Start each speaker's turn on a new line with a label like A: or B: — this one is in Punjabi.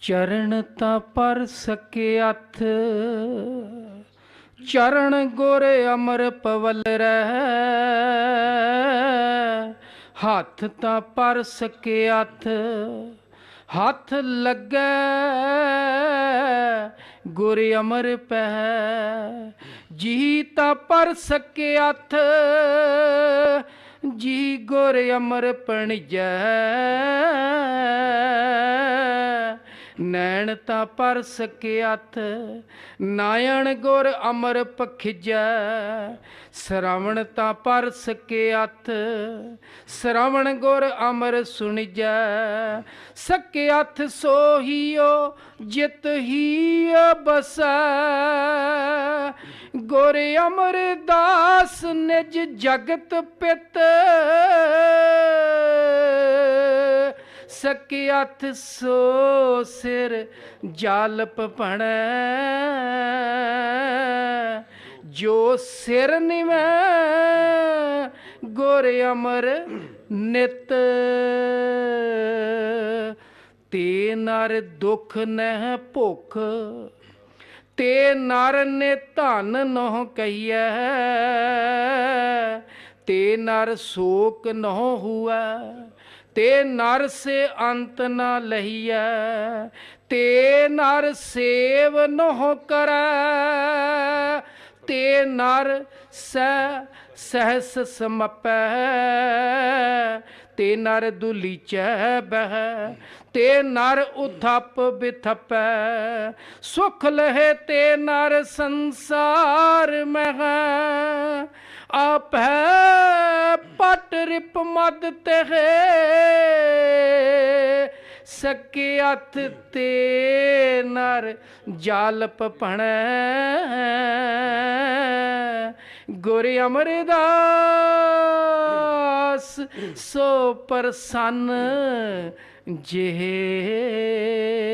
A: ਚਰਨ ਤਾਂ ਪਰ ਸਕੇ ਅਥ। ਚਰਨ ਗੋਰੇ ਅਮਰ ਪਵਲ ਰਹਿ। ਹੱਥ ਤਾਂ ਪਰ ਸਕੇ ਅਥ। ਹੱਥ ਲੱਗੈ ਗੁਰ ਅਮਰ ਪਹਿ। ਜੀ ਤਾਂ ਪਰ ਸਕੇ ਅਥ। ਜੀ ਗੁਰ ਅਮਰ ਪਣਜੈ। ਨੈਣ ਤਾਂ ਪਰ ਸਕੇ ਅਥ, ਨਾਇਣ ਗੁਰ ਅਮਰ ਪਖਿਜੈ ਸ਼ਰਵਣ ਤਾਂ ਪਰ ਸਕੇ ਅਥ, ਸ਼ਰਵਣ ਗੁਰ ਅਮਰ ਸੁਣਿਜੈ। ਸਕੇ ਅਥ ਸੋਹੀਓ, ਜਿਤ ਹੀ ਬਸੈ ਗੁਰ ਅਮਰਦਾਸ ਨਿਜ ਜਗਤ ਪਿਤ। ਸਕਿਆਥ ਸੋ ਸਿਰ ਜਾਲਪ ਭਣੈ। ਜੋ ਸਿਰ ਨਿਵੈ, ਗੁਰ ਅਮਰ ਨਿਤ। ਤੇ ਨਰ ਦੁਖ ਨਹਿ ਭੁਖ, ਤੇ ਨਰ ਨੇ ਧਨ ਨਹੁ ਕਹੀਐ। ਤੇ ਨਰ ਸ਼ੋਕ ਨਹੁ ਹੁਆ ਤੇ ਨਰ ਸੇ ਅੰਤ ਨ ਲਹੀਐ, ਤੇ ਨਰ ਸੇਵ ਨਹੁ ਕਰੈ, ਤੇ ਨਰ ਸਹਿ ਸਹਸ ਸਮਪੈ, ਤੇ ਨਰ ਦੁਲੀਚੈ ਬਹਿ, ਤੇ ਨਰ ਉਥਪ ਬਿਥਪੈ। ਸੁਖ ਲਹੇ ਤੇ ਨਰ ਸੰਸਾਰ ਮਹਿ, ਆਪੈ ਪਟ ਰਿਪ ਮਦ ਤਹਿ ਸਕੇ ਅਥ ਤੇ ਨਰ ਜਾਲਪ ਭਣੈ। ਗੁਰ ਅਮਰਦਾਸ ਸੋ ਪ੍ਰਸੰਨ ਜਿਹੇ।